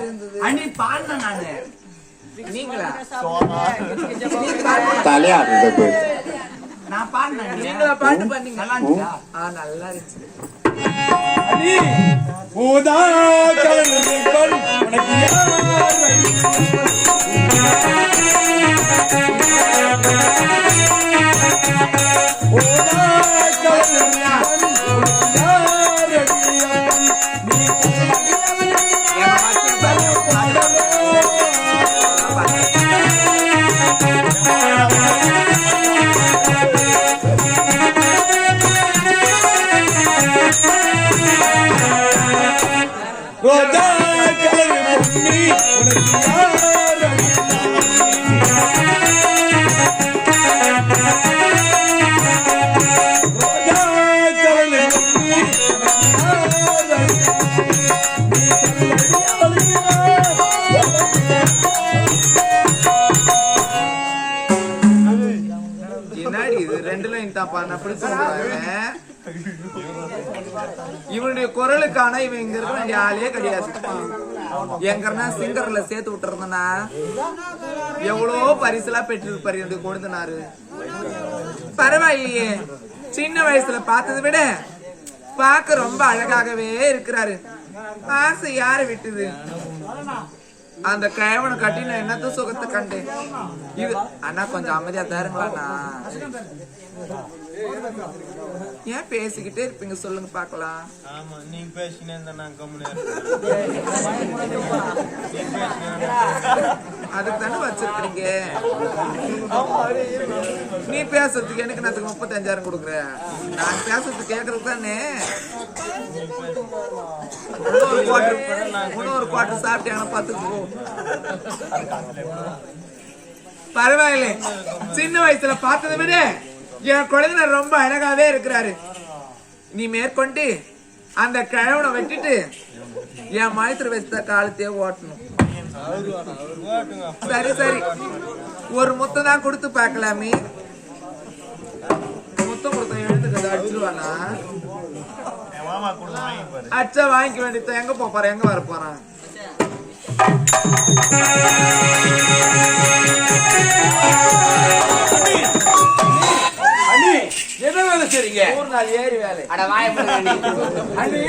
இருந்தது அண்ணி பாடின நானு. நீங்களா? தலையாடுறது. நான் பாடினேன் நீங்களா பாட்டு பண்ணீங்க நல்லா இருந்துச்சா? ஆ நல்லா இருந்துச்சு. அண்ணி Yeah. ரெண்டு நான் அப்படி சொல்றேன் இவனுடைய குரலுக்கான இவன் இங்க இருக்க வேண்டிய ஆளே கிடையாது. எங்கன்னா சிங்கர்ல சேர்த்து விட்டுருந்தனா எவ்வளோ பரிசுலாம் பெற்றிருப்பாரு என்று கொடுத்தனாரு பரவாயில்லையே. சின்ன வயசுல பார்த்ததை விட பார்க்க ரொம்ப அழகாகவே இருக்கிறாரு. ஆசை யாரு விட்டுது? அந்த கிழவனை கட்டி நான் என்னத்த சுகத்தை கண்டேன்? இது அண்ணா கொஞ்சம் அமைதியா தாருங்களா ஏன் பேசிக்கிட்டே இருப்பீங்க? சொல்லுங்க பார்க்கலாம். அதுக்கு தானே வச்சிருக்கீங்க நீ பேசுறதுக்கு எனக்கு நான் அதுக்கு முப்பத்தஞ்சாயிரம் கொடுக்குறேன். நான் பேசுறதுக்கு கேக்குறது தானே? இன்னொரு குவார்டர் இன்னொரு குவார்டர் சாப்பிட்டேன் பார்த்துக்கோ. பரவாயில்லை. சின்ன வயசுல பார்த்ததை விட என் குழந்தை ரொம்ப அழகாவே இருக்கிறாரு. நீ மேற்கொண்டு அந்த கிழவனை வெட்டிட்டு என் மைத்திர வயசு காலத்தையே ஓட்டணும். சரி சரி. ஒரு முத்தம் தான் கொடுத்து பார்க்கலாமே. முத்தம் கொடுத்த எழுந்துக்கிறத அடிச்சிருவானா? வாங்கி அச்சா வாங்கிக்க வேண்டியது எங்க போறான் எங்க வர போறான்? அண்ணி என்ன வேலை செய்றீங்க நூறு நாள் ஏறி வேலை. அட வாய மூடுங்க அண்ணி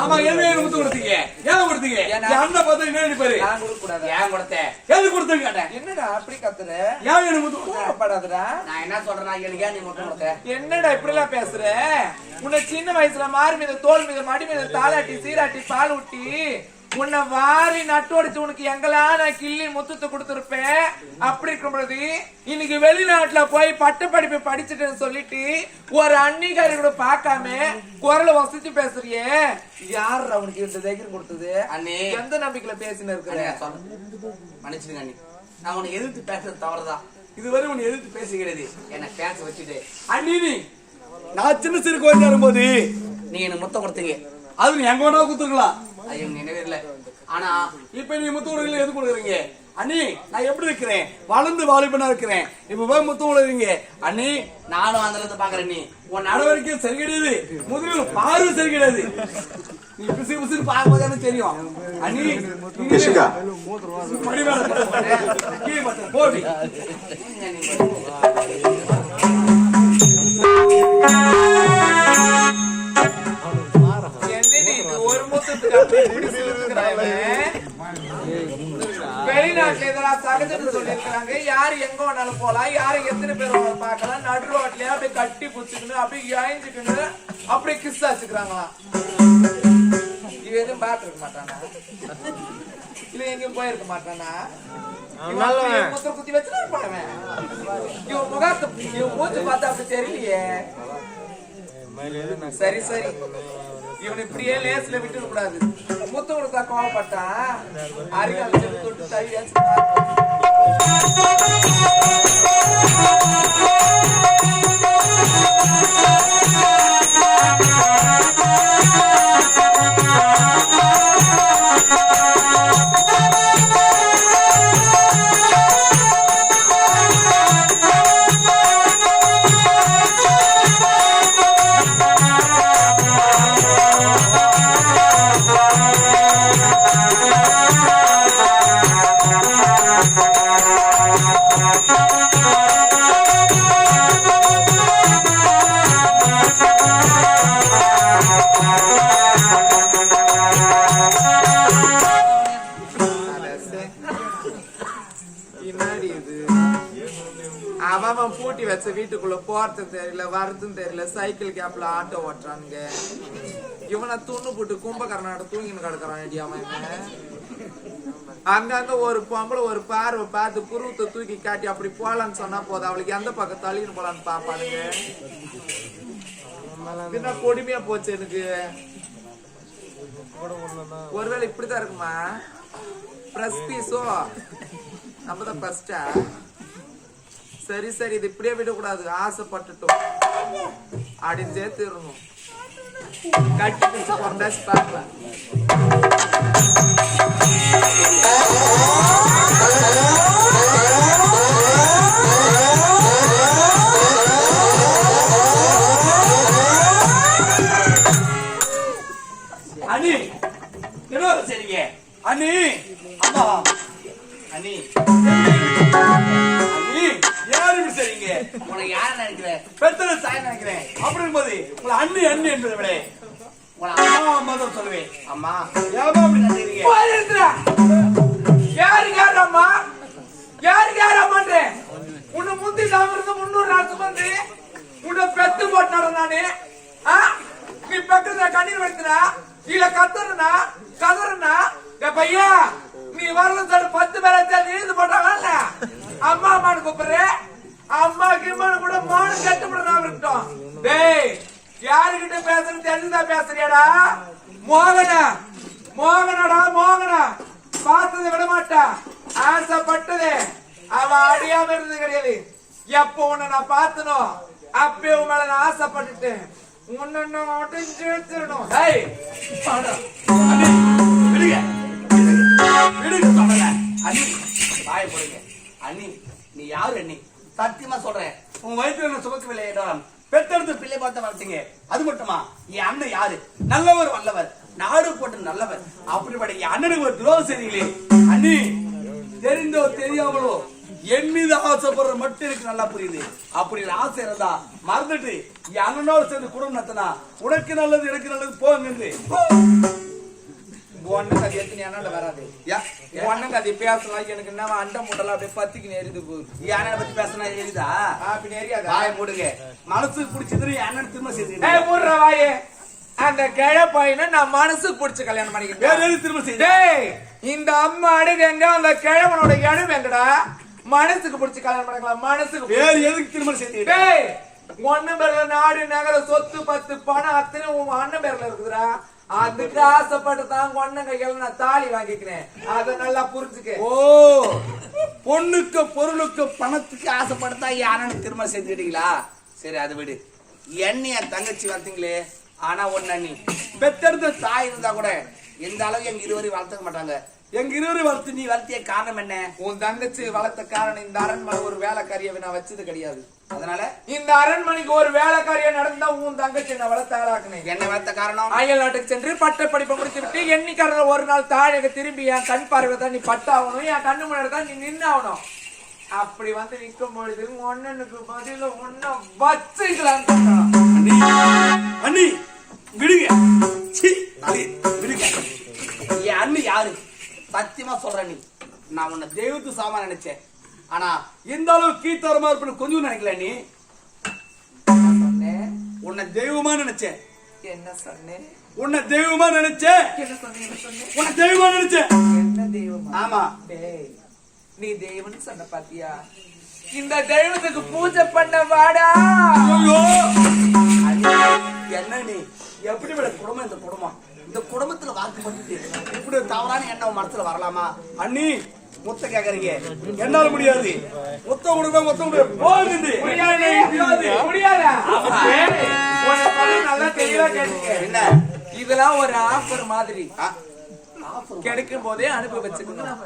ஆமா என்ன ஏன் முத்து கொடுத்தீங்க? ஏன் கொடுத்தீங்க? அண்ணன் பார்த்தா என்ன நினைப்பாரு நான் கொடுக்க கூடாது. ஏன் கொடுத்த? எது கொடுத்தீங்க? கேட்டேன் என்னடா அப்படி கத்துற? ஏன் எனக்கு முத்து? கோவப்படாதடா. நான் என்ன சொல்றேன்னா எனக்கு ஏன் நீ கொடுத்த? என்னடா இப்படி எல்லாம் பேசுற? உன்னை சின்ன வயசுல மாறு மீது தோல் மீது மடி மீது தாளாட்டி சீராட்டி பால் ஊட்டி உன்னை வாரி நட்டோடிச்சு உனக்கு எங்கெல்லாம் நான் கிள்ளி முத்தத்தை கொடுத்துருப்பேன். அப்படி இருக்கும் பொழுது இன்னைக்கு வெளிநாட்டுல போய் பட்ட படிப்பு படிச்சுட்டேன்னு சொல்லிட்டு ஒரு அன்னிகாரி கூட பார்க்காம குரலை வசிச்சு பேசுறியே. யார் உனக்கு இந்த தைரியம் கொடுத்தது? அண்ணே. எந்த நம்பிக்கையில பேசின்னு இருக்கிற? அண்ணே, சொல்ல மன்னிச்சிடுங்க அண்ணி. நான் உன்னை எதிர்த்து பேசுறது தவறுதான். இதுவரை உன்னை எதிர்த்து பேசுகிறது. என்ன பேச வச்சுட்டு. அண்ணி நீ. நான் சின்ன சிறு கோயில் வரும்போது நீ எனக்கு முத்தம் கொடுத்தீங்க. அது எங்க வேணா குத்துருக்கலாம் அது நினைவில்லை ஆனா இப்ப நீ முத்து கொடுக்கல எது கொடுக்குறீங்க? அண்ணி நான் எப்படி இருக்கிறேன்? வளர்ந்து வாலிபனா இருக்கிறேன். இப்ப போய் முத்து கொடுக்குறீங்க அண்ணி நானும் அந்த இடத்துல பாக்குறேன் நீ உன் நடவடிக்கை சரி கிடையாது முதலில் பார்வை சரி கிடையாது நீ பிசு பிசுன்னு பார்க்கும்போது தெரியும். அண்ணி. படி. மேல படு. சொல்லியிருக்கிறாங்க யாரு எங்க வேணாலும் போலாம் யாரு எத்தனை பேர் பார்க்கலாம் நடு ரோட்லயே அப்படியே கட்டி புடிச்சுக்கணும் அப்படியே இழைஞ்சுக்கணும் அப்படியே கிஸ் ஆச்சுக்கிறாங்களாம் இவ எதுவும் பார்த்திருக்க மாட்டானா? இல்ல எங்கேயும் போயிருக்க மாட்டானா? முத்திர குத்தி வச்சுட்டு போனவன் இவன் முகத்தை இவன் மூச்சு பார்த்தா அப்படி தெரியலையே. சரி சரி. இவன் இப்படியே லேஸ்ல விட்டு கூடாது முத்த கொடுத்தா கோவப்பட்டான் அருகால் தொட்டு தவியாச்சு வீட்டுக்குள்ள போறது தெரியல வரதும் தெரியல. சைக்கிள் கேப்ல ஆட்டோ ஓட்டுறானுங்க. இவனை துண்ணு போட்டு கும்பகரணாட்ட தூங்கின்னு கிடக்குறான் அங்கங்க ஒரு பொம்பளை ஒரு பார்வை பார்த்து புருவத்தை தூக்கி காட்டி அப்படி போலான்னு சொன்னா போதும். அவளுக்கு எந்த பக்கம் தள்ளின்னு போலான்னு பாப்பானுங்க என்ன கொடுமையா போச்சு எனக்கு. ஒருவேளை இப்படிதான் இருக்குமா? பிரஸ் பீஸோ நம்ம தான் ஃபர்ஸ்டா சரி சரி இது இப்படியே விடக்கூடாது. ஆசைப்பட்டுட்டோம். அடிஞ்சே சேர்த்துடணும் கட்டி பிடிச்சு கொண்டாச்சு பார்க்கலாம் அப்படி இருக்கும்போது உங்களை அண்ணி அண்ணி என்பதை விட உங்களை அம்மா அம்மா தான் சொல்லுவேன். அம்மா. ஏமா அப்படி. யாருக்கு யார் அம்மா? யாருக்கு யார் அம்மான்றேன் உன்னை முந்தி நாம இருந்து முன்னூறு நாள் சுமந்து உன்னை பெத்து போட்டாரு நானு. ஆ? நீ பக்கத்துல கண்ணீர் வடித்துனா இல்ல கத்துறனா கதறனா பையா நீ வரல சார் பத்து பேரை எழுந்து போட்டாங்கல்ல அம்மா அம்மானு கூப்பிடுற. அம்மா கிம்மானு கூட மானு கட்டுப்பட நான் இருக்கட்டும். டேய் யாருகிட்ட பேசுறது தெரிஞ்சுதான் பேசுறியாடா? மோகனா மோகனடா மோகனா. பார்த்ததை விட மாட்டா ஆசைப்பட்டது. அவ அடியாம இருந்தது கிடையாது. எப்போ உன்னை நான் பார்த்தனோ அப்பே உன் மேல நான் ஆசைப்பட்டுட்டேன். உன்னை மட்டும் ஜெயிச்சிடணும் ஏய் அண்ணி விடுங்க. விடுங்க சொல்றேன் அண்ணி வாய போடுங்க அண்ணி நீ யாரு அண்ணி? சத்தியமா சொல்றேன். உன் வயிற்றுல என்ன சுமக்கவில்லை பெத்தெடுத்து பிள்ளை பார்த்த வளர்த்தீங்க அது மட்டுமா? என் அண்ணன் யாரு? நல்லவர் வல்லவர். நாடு போட்டு நல்லவர். அப்படிப்பட்ட என் அண்ணனுக்கு ஒரு துரோகம் செய்றீங்களே. அண்ணி தெரிந்தோ தெரியாமலோ என் மீது ஆசைப்படுற மட்டும் எனக்கு நல்லா புரியுது. அப்படி ஆசை இருந்தா மறந்துட்டு என் அண்ணனோட சேர்ந்து குடும்பம் நடத்தினா உனக்கு நல்லது எனக்கு நல்லது போங்க ஒண்ணு கதை எத்தனை அண்ணாண்ட வராது. ஒண்ணு கதை பேசலாம் எனக்கு என்ன அண்டை முட்டலாம் அப்படியே பத்திக்கு நெறிது போகுது அண்ணனை பத்தி பேசினா எரியுதா? அப்படி நெறியாதா வாய மூடுங்க. மனசுக்கு பிடிச்சது அண்ணன் திரும்ப செய்து மூடுற வாயே. அந்த கிழ பையனை நான் மனசுக்கு பிடிச்சு கல்யாணம் வேற பண்ணிக்கிறேன் எது திரும்ப செய்து டேய் இந்த அம்மா அழுது எங்க அந்த கிழவனோட இடம் எங்கடா மனசுக்கு பிடிச்சு கல்யாணம் பண்ணிக்கலாம். மனசுக்கு. வேற எதுக்கு திரும்ப செய்து டேய் ஒண்ணு பேர்ல நாடு நகர சொத்து பத்து பணம் அத்தனை உன் அண்ணன் பேர்ல இருக்குதுடா. அதுக்கு ஆசைப்பட்டு தான் ஒண்ணு கையில நான் தாலி வாங்கிக்கிறேன். அத நல்லா புரிஞ்சுக்க. ஓ பொண்ணுக்கு பொருளுக்கு பணத்துக்கு ஆசைப்படுத்தா என் அண்ணனுக்கு திரும்ப செஞ்சுட்டீங்களா? சரி அது விடு. என்ன என் தங்கச்சி வளர்த்தீங்களே? ஆனா ஒன்னு பெத்தெடுத்த தாய் இருந்தா கூட எந்த அளவு எங்க இருவரையும் வளர்த்துக்க மாட்டாங்க. எங்க இருவரையும் வளர்த்து நீ வளர்த்திய காரணம் என்ன? உன் தங்கச்சி வளர்த்த காரணம் இந்த அரண்மனை ஒரு வேலைக்காரியை நான் வச்சது கிடையாது. அதனால இந்த அரண்மனைக்கு ஒரு வேலைக்காரியா நடந்தா உன் தங்கச்சி நான் வளர்த்த ஆளாக்குனேன். என்ன வளர்த்த காரணம்? அயல் நாட்டுக்கு சென்று பட்ட படிப்பை முடித்து விட்டு எண்ணிக்கிறத ஒரு நாள் தாழக திரும்பி என் கண் பார்வை தான் நீ பட்டாகணும் என் கண்ணு முன்னாடி தான் நீ நின்னாகணும். அப்படி வந்து நிற்கும் பொழுது ஒன்னனுக்கு பதில ஒன்ன வச்சுக்கலாம் அண்ணி அண்ணி விடுங்க. விடுங்க. என் அண்ணி யாரு? சத்தியமா சொல்றேன் நீ. நான் உன்னை தெய்வத்து சாமா நினைச்சேன். ஆனா இந்த அளவு கீழ்த்தரமா இருப்பேன்னு கொஞ்சம் நினைக்கல நீ. உன்னை தெய்வமா நினைச்சேன். என்ன சொன்னேன் உன்னை தெய்வமா நினைச்சேன். உன்னை தெய்வமா நினைச்சேன். என்ன தெய்வமா? ஆமா. டேய் நீ தெய்வம்னு சொன்ன பாத்தியா? இந்த தெய்வத்துக்கு பூஜை பண்ண வாடா. என்ன நீ? எப்படி விட குடும்பம் இந்த குடும்பம்? இந்த குடும்பத்துல வாக்குப்பட்டு இப்படி ஒரு தவறான எண்ணம் மனசுல வரலாமா? அண்ணி முத்த கேக்குறீங்க. என்னால முடியாது. முத்த கொடுப்பேன் முத்த முடியாது. நல்லா தெளிவா கேட்டுக்க. என்ன? இதெல்லாம் ஒரு ஆஃபர் மாதிரி. கிடைக்கும் போதே அனுப்பி வச்சுக்கணும்.